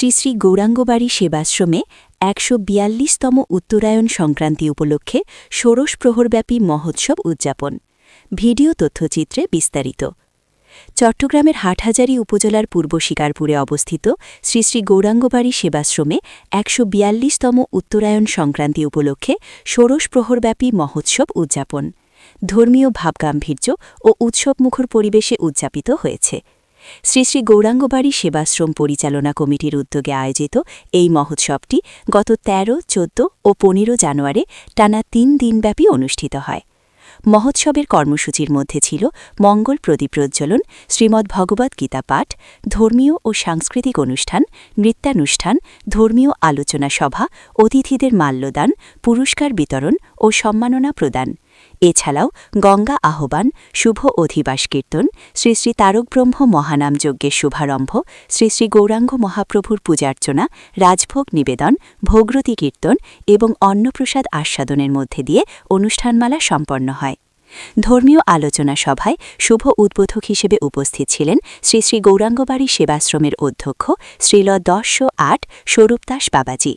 শ্রী শ্রী গৌরাঙ্গবাড়ি সেবাশ্রমে একশো বিয়াল্লিশতম উত্তরায়ণ সংক্রান্তি উপলক্ষে ষোড়শ প্রহরব্যাপী মহোৎসব উদযাপন। ভিডিও তথ্যচিত্রে বিস্তারিত। চট্টগ্রামের হাটহাজারী উপজেলার পূর্ব শিকারপুরে অবস্থিত শ্রী শ্রী গৌরাঙ্গবাড়ি সেবাশ্রমে একশো বিয়াল্লিশতম উত্তরায়ণ সংক্রান্তি উপলক্ষে ষোড়শ প্রহরব্যাপী মহোৎসব উদযাপন। ধর্মীয় ভাবগাম্ভীর্য ও উৎসবমুখর পরিবেশে উদযাপিত হয়েছে। শ্রী শ্রী গৌরাঙ্গবাড়ি সেবাশ্রম পরিচালনা কমিটির উদ্যোগে আয়োজিত এই মহোৎসবটি গত ১৩ চোদ্দ ও পনেরো জানুয়ারি টানা তিন দিনব্যাপী অনুষ্ঠিত হয়। মহোৎসবের কর্মসূচির মধ্যে ছিল মঙ্গল প্রদীপ প্রজ্বলন, শ্রীমদ্ গীতা পাঠ, ধর্মীয় ও সাংস্কৃতিক অনুষ্ঠান, নৃত্যানুষ্ঠান, ধর্মীয় আলোচনা সভা, অতিথিদের মাল্যদান, পুরস্কার বিতরণ ও সম্মাননা প্রদান। এছাড়াও গঙ্গা আহ্বান, শুভ অধিবাস কীর্তন, শ্রী শ্রী তারক ব্রহ্ম মহানাম যজ্ঞের শুভারম্ভ, শ্রী শ্রী গৌরাঙ্গ মহাপ্রভুর পূজার্চনা, রাজভোগ নিবেদন, ভোগরতি কীর্তন এবং অন্নপ্রসাদ আস্বাদনের মধ্যে দিয়ে অনুষ্ঠানমালা সম্পন্ন হয়। ধর্মীয় আলোচনা সভায় শুভ উদ্বোধক হিসেবে উপস্থিত ছিলেন শ্রী শ্রী গৌরাঙ্গবাড়ি সেবাশ্রমের অধ্যক্ষ শ্রীল দশশো আট স্বরূপদাস বাবাজি।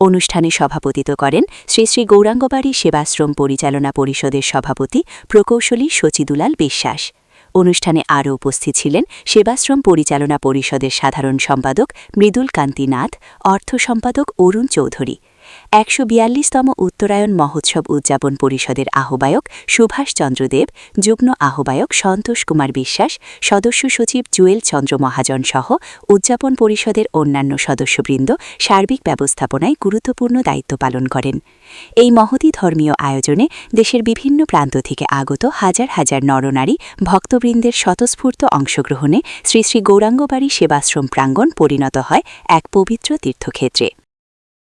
অনুষ্ঠানে সভাপতিত্ব করেন শ্রী শ্রী গৌরাঙ্গবাড়ি সেবাশ্রম পরিচালনা পরিষদের সভাপতি প্রকৌশলী সচিদুলাল বিশ্বাস। অনুষ্ঠানে আরও উপস্থিত ছিলেন সেবাশ্রম পরিচালনা পরিষদের সাধারণ সম্পাদক মৃদুল কান্তি নাথ, অর্থ সম্পাদক অরুণ চৌধুরী। একশো বিয়াল্লিশতম উত্তরায়ণ মহোৎসব উদযাপন পরিষদের আহ্বায়ক সুভাষ চন্দ্রদেব, যুগ্ম আহ্বায়ক সন্তোষ কুমার বিশ্বাস, সদস্য সচিব জুয়েল চন্দ্র মহাজন সহ উদযাপন পরিষদের অন্যান্য সদস্যবৃন্দ সার্বিক ব্যবস্থাপনায় গুরুত্বপূর্ণ দায়িত্ব পালন করেন। এই মহতি ধর্মীয় আয়োজনে দেশের বিভিন্ন প্রান্ত থেকে আগত হাজার হাজার নরনারী ভক্তবৃন্দের স্বতঃস্ফূর্ত অংশগ্রহণে শ্রী শ্রী গৌরাঙ্গবাড়ি সেবাশ্রম প্রাঙ্গণ পরিণত হয় এক পবিত্র তীর্থক্ষেত্রে।